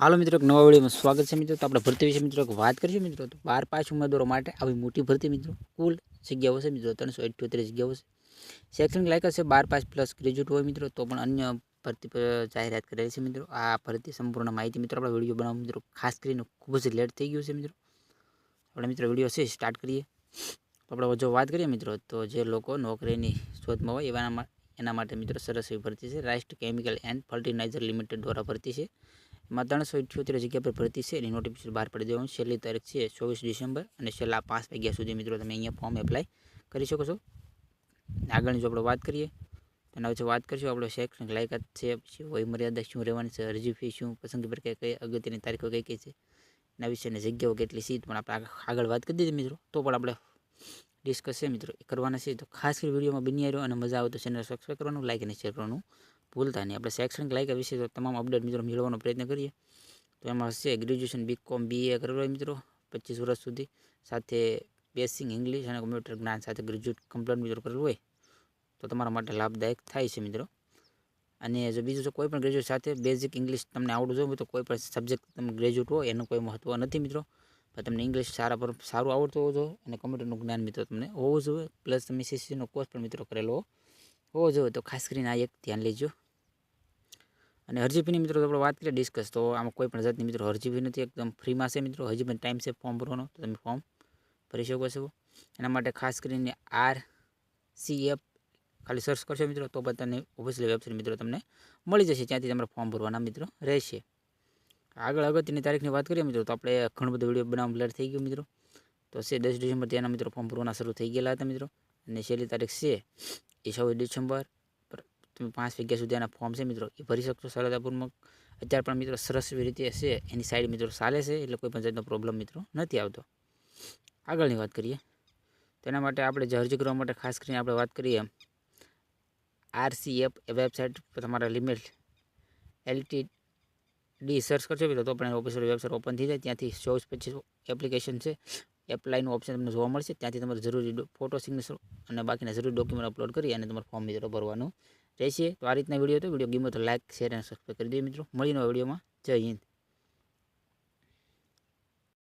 હાલો મિત્રો, એક નવા વિડીયોમાં સ્વાગત છે મિત્રો. તો આપણે ભરતી વિશે મિત્રો વાત કરીશું મિત્રો. તો બાર પાંચ ઉમેદવારો માટે આવી મોટી ભરતી મિત્રો. કુલ જગ્યાઓ છે મિત્રો, ત્રણસો અઠ્યોતેર જગ્યાઓ છે. શૈક્ષણિક લાયક છે બાર પાંચ પ્લસ ગ્રેજ્યુએટ હોય મિત્રો, તો પણ અન્ય ભરતી જાહેરાત કરેલી છે મિત્રો. આ ભરતી સંપૂર્ણ માહિતી મિત્રો આપણે વીડિયો બનાવવા મિત્રો, ખાસ કરીને ખૂબ જ લેટ થઈ ગયું છે મિત્રો. આપણે મિત્રો વીડિયો છે સ્ટાર્ટ કરીએ. તો આપણે જો વાત કરીએ મિત્રો, તો જે લોકો નોકરીની શોધમાં હોય એવાના એના માટે મિત્રો સરસ એવી ભરતી છે. રાષ્ટ્ર કેમિકલ એન્ડ ફર્ટિલાઇઝર લિમિટેડ દ્વારા ભરતી છે. એમાં ત્રણસો ઇઠ્યોતેર જગ્યા પર ભરતી છે. એની નોટિફિકેશન બહાર પડી દેવાનું. છેલ્લી તારીખ છે ચોવીસ ડિસેમ્બર અને છેલ્લા પાંચ વાગ્યા સુધી મિત્રો તમે અહીંયા ફોર્મ એપ્લાય કરી શકો છો. આગળની જો આપણે વાત કરીએ તેના વિશે વાત કરીશું. આપણે શૈક્ષણિક લાયકાત છે, પછી વયમર્યાદા શું રહેવાની છે, અરજી ફી શું, પસંદગી પ્રક્રિયા કઈ, અગત્યની તારીખો કઈ કઈ છે, એના વિશેની જગ્યાઓ કેટલી સીટ પણ આપણે આગ- આગળ વાત કરી દીધી મિત્રો. તો પણ આપણે ડિસ્કસ છે મિત્રો. એ કરવાના છે. તો ખાસ કરી વિડીયોમાં બની રહ્યો અને મજા આવે તો ચેનલ સબસ્ક્રાઈબ કરવાનું લાઈક અને શેર કરવાનું. ભૂલતા નહીં. આપણે શૈક્ષણિક લાયકા વિશે તો તમામ અપડેટ મિત્રો મેળવવાનો પ્રયત્ન કરીએ. તો એમાં હશે ગ્રેજ્યુએશન બીકોમ બીએ હોય મિત્રો પચીસ વર્ષ સુધી. સાથે બેસિક ઇંગ્લિશ અને કોમ્પ્યુટર જ્ઞાન સાથે ગ્રેજ્યુએટ કમ્પ્લીટ મિત્રો કરવું હોય તો તમારા માટે લાભદાયક થાય છે મિત્રો. અને જો બીજું જો કોઈ પણ ગ્રેજ્યુએટ સાથે બેઝિક ઇંગ્લિશ તમને આવડતું જોઈએ તો કોઈ પણ સબ્જેક્ટ તમે ગ્રેજ્યુએટ હોય એનું કોઈ મહત્વ નથી મિત્રો. પણ તમને ઇંગ્લિશ સારા પર સારું આવડતું હોવું જોઈએ અને કમ્પ્યુટરનું જ્ઞાન મિત્રો તમને હોવું જોઈએ. પ્લસ તમે સીસીનો કોર્સ પણ મિત્રો કરેલો હોવો જોઈએ. તો ખાસ કરીને આ એક ધ્યાન લેજો. અને અરજી ફીની મિત્રો આપણે વાત કરીએ ડિસ્કસ તો આમાં કોઈ પણ જાતની મિત્રો અરજી નથી એકદમ ફ્રીમાં છે મિત્રો. હજી પણ ટાઈમ છે ફોર્મ ભરવાનો, તો તમે ફોર્મ ભરી શકો છો. એના માટે ખાસ કરીને આર સી એફ ખાલી સર્ચ કરશો મિત્રો, તો પણ તમને ઓફિશિયલ વેબસાઇટ મિત્રો તમને મળી જશે. ત્યાંથી તમારે ફોર્મ ભરવાના મિત્રો રહેશે. આગળ અગત્યની તારીખની વાત કરીએ મિત્રો, તો આપણે ઘણું બધું વીડિયો બનાવવા લેટ થઈ ગયું મિત્રો. તો છે દસ ડિસેમ્બર ત્યાંના મિત્રો ફોર્મ ભરવાના શરૂ થઈ ગયેલા હતા મિત્રો. અને છેલ્લી તારીખ છે એ છવ્વીસ ડિસેમ્બર. તમે પાંચ વાગ્યા સુધી આના ફોર્મ છે મિત્રો, એ ભરી શકશો સરળતાપૂર્વક અત્યારે પણ મિત્રો સરસ રીતે છે એની સાઈડ મિત્રો ચાલે છે, એટલે કોઈ પણ જાતનો પ્રોબ્લેમ મિત્રો નથી આવતો. આગળની વાત કરીએ. તેના માટે આપણે જે કરવા માટે ખાસ કરીને આપણે વાત કરીએ આરસીએફ એ વેબસાઇટ તમારા લિમિટ એલટી ડી સર્ચ કરશો મિત્રો, તો પણ ઓફિસર વેબસાઇટ ઓપન થઈ જાય. ત્યાંથી ચોવીસ પચીસ એપ્લિકેશન છે. એપ્લાયનું ઓપ્શન તમને જોવા મળશે. ત્યાંથી તમારે જરૂરી ફોટો સિગ્નેચર અને બાકીના જરૂરી ડોક્યુમેન્ટ અપલોડ કરી અને તમારે ફોર્મ મિત્રો ભરવાનું રહેશે તો આ રીતના વીડિયો હતો. વીડિયો ગમ્યો તો લાઇક શેર અને સબસ્ક્રાઈબ કરી દે મિત્રો. મળીને વિડીયોમાં જય હિન્દ.